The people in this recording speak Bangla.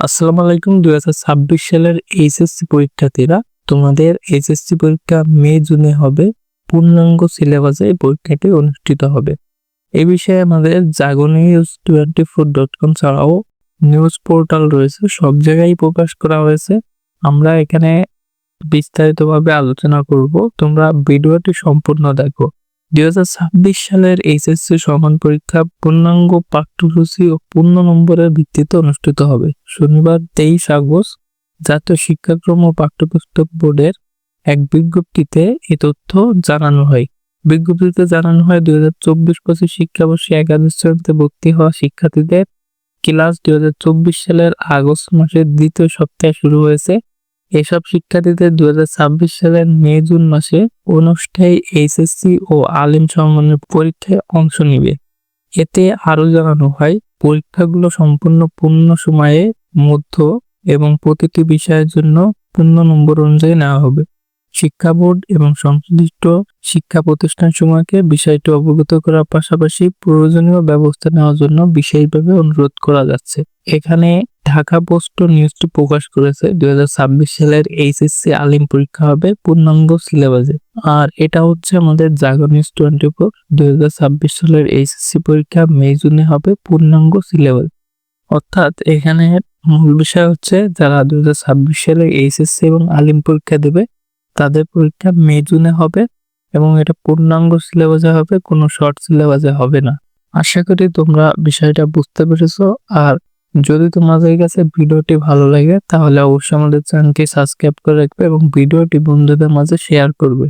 আসসালামু আলাইকুম, দুই হাজার ছাব্বিশ সালের এইচএসসি পরীক্ষার্থীরা। তোমাদের এইচএসসি পরীক্ষা মে, জুনে হবে। পূর্ণাঙ্গ সিলেবাসে এই পরীক্ষাটি অনুষ্ঠিত হবে। এই বিষয়ে আমাদের Jago news twenty four dot com ছাড়াও নিউজ পোর্টাল রয়েছে। সব জায়গায় প্রকাশ করা হয়েছে। আমরা এখানে বিস্তারিতভাবে আলোচনা করব। তোমরা ভিডিওটি সম্পূর্ণ দেখো। দুই হাজার ছাব্বিশ সালের এইচএসসি সমান পরীক্ষা পূর্ণাঙ্গ পাঠ্যসূচি ও পূর্ণ নম্বরের ভিত্তিতে অনুষ্ঠিত হবে। শনিবার তেইশ আগস্ট জাতীয় শিক্ষাক্রম ও পাঠ্যপুস্তক বোর্ডের এক বিজ্ঞপ্তিতে এই তথ্য জানানো হয়। বিজ্ঞপ্তিতে জানানো হয়, দুই হাজার চব্বিশ পঁচিশ শিক্ষাবর্ষে একাদশ শ্রেণীতে ভর্তি হওয়া শিক্ষার্থীদের ক্লাস দুই হাজার চব্বিশ সালের আগস্ট মাসের দ্বিতীয় সপ্তাহে শুরু হয়েছে। এসব শিক্ষার্থীদের দুহাজার ছাব্বিশ সালের মে, জুন মাসে অনুষ্ঠায়ী এইচএসসি ও আলিম সম্মানের পরীক্ষায় অংশ নিবে। এতে আরও জানানো হয়, পরীক্ষাগুলো সম্পূর্ণ পূর্ণ সময়ে, মধ্য এবং প্রতিটি বিষয়ের জন্য পূর্ণ নম্বর অনুযায়ী নেওয়া হবে। শিক্ষা বোর্ড এবং সংশ্লিষ্ট শিক্ষা প্রতিষ্ঠান সমূহকে বিষয়টি অবগত করার পাশাপাশি প্রয়োজনীয় ব্যবস্থা নেওয়ার জন্য বিশেষভাবে অনুরোধ করা যাচ্ছে। এখানে ঢাকা পোস্ট নিউজটি প্রকাশ করেছে দুই ছাব্বিশ সালের এইচএসসি আলিম পরীক্ষা হবে পূর্ণাঙ্গ সিলেবাসে। আর এটা হচ্ছে আমাদের জাগো নিউজ টোয়েন্টি ফোর দুই হাজার ছাব্বিশ সালের এইচএসসি পরীক্ষা মে জুনে হবে পূর্ণাঙ্গ সিলেবাস। অর্থাৎ এখানে মূল বিষয় হচ্ছে যারা দুই সালে এইচএসসি এবং আলিম পরীক্ষা দেবে তাদের পরীক্ষা মে, জুনে হবে এবং এটা পূর্ণাঙ্গ সিলেবাসে হবে, কোনো শর্ট সিলেবাসে হবে না। আশা করি তোমরা বিষয়টা বুঝতে পেরেছ। আর যদি তোমাদের কাছে ভিডিওটি ভালো লাগে, তাহলে অবশ্যই আমাদের চ্যানেলটি সাবস্ক্রাইব করে রাখবে এবং ভিডিওটি বন্ধুদের মাঝে শেয়ার করবে।